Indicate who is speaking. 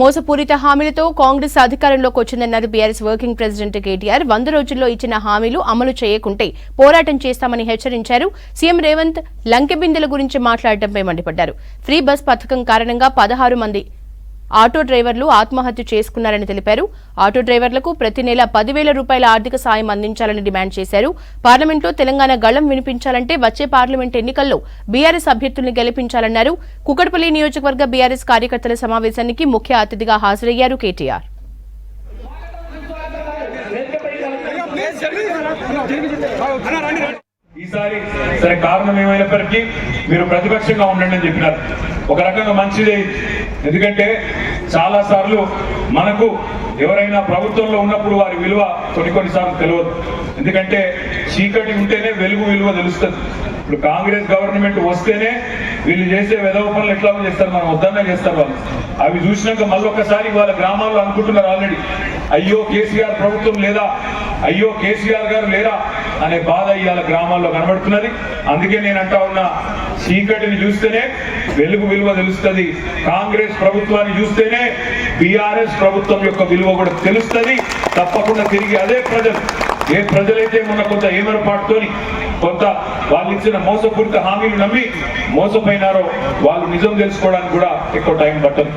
Speaker 1: మోసపూరిత హామీలతో కాంగ్రెస్ అధికారంలోకి వచ్చిందన్నారు బీఆర్ఎస్ వర్కింగ్ ప్రెసిడెంట్ కేటీఆర్. వంద రోజుల్లో ఇచ్చిన హామీలు అమలు చేయకుంటే పోరాటం చేస్తామని హెచ్చరించారు. సీఎం రేవంత్ లంకెబిందెల గురించి మాట్లాడటంపై మండిపడ్డారు. ఫ్రీ బస్ పథకం కారణంగా పదహారు మంది ఆటో డ్రైవర్లు ఆత్మహత్య చేసుకున్నారని తెలిపారు. ఆటో డ్రైవర్లకు ప్రతి నెల పదివేల రూపాయల ఆర్థిక సాయం అందించాలని డిమాండ్ చేశారు. పార్లమెంట్లో తెలంగాణ గళం వినిపించాలంటే వచ్చే పార్లమెంట్ ఎన్నికల్లో బీఆర్ఎస్ అభ్యర్థుల్ని గెలిపించాలన్నారు. కుకట్పల్లి నియోజకవర్గ బీఆర్ఎస్ కార్యకర్తల సమావేశానికి ముఖ్య అతిథిగా హాజరయ్యారు కేటీఆర్.
Speaker 2: ఈసారి సరే కారణం ఏమైనప్పటికీ మీరు ప్రతిపక్షంగా ఉండండి అని చెప్పినారు. ఒక రకంగా మంచిదే. ఎందుకంటే చాలా సార్లు మనకు ఎవరైనా ప్రభుత్వంలో ఉన్నప్పుడు వారి విలువ కొన్ని కొన్నిసార్లు తెలియదు. ఎందుకంటే చీకటి ఉంటేనే వెలుగు విలువ తెలుస్తుంది. ఇప్పుడు కాంగ్రెస్ గవర్నమెంట్ వస్తేనే వీళ్ళు చేసే వెధవ పనులు ఎట్లా చేస్తారు మనం వద్దన్నా చేస్తారు వాళ్ళు. అవి చూసినాక మళ్ళొక్కసారి వాళ్ళ గ్రామాల్లో అనుకుంటున్నారు ఆల్రెడీ. అయ్యో కేసీఆర్ ప్రభుత్వం లేదా? అయ్యో కేసీఆర్ గారు లేరా? అనే బాధ ఇవాళ గ్రామాల్లో కనబడుతున్నది. అందుకే నేను అంటా ఉన్నా చీకటిని చూస్తేనే వెలుగు విలువ తెలుస్తుంది. కాంగ్రెస్ ప్రభుత్వాన్ని చూస్తేనే బీఆర్ఎస్ ప్రభుత్వం యొక్క విలువ కూడా తెలుస్తుంది. తప్పకుండా తిరిగి అదే ప్రజలు ఏ ప్రజలైతే మొన్న కొంత ఏమరపాటుతోని కొంత వాళ్ళు ఇచ్చిన మోసపూరిత హామీలు నమ్మి మోసపోయినారో వాళ్ళు నిజం తెలుసుకోవడానికి కూడా ఎక్కువ టైం పట్టదు.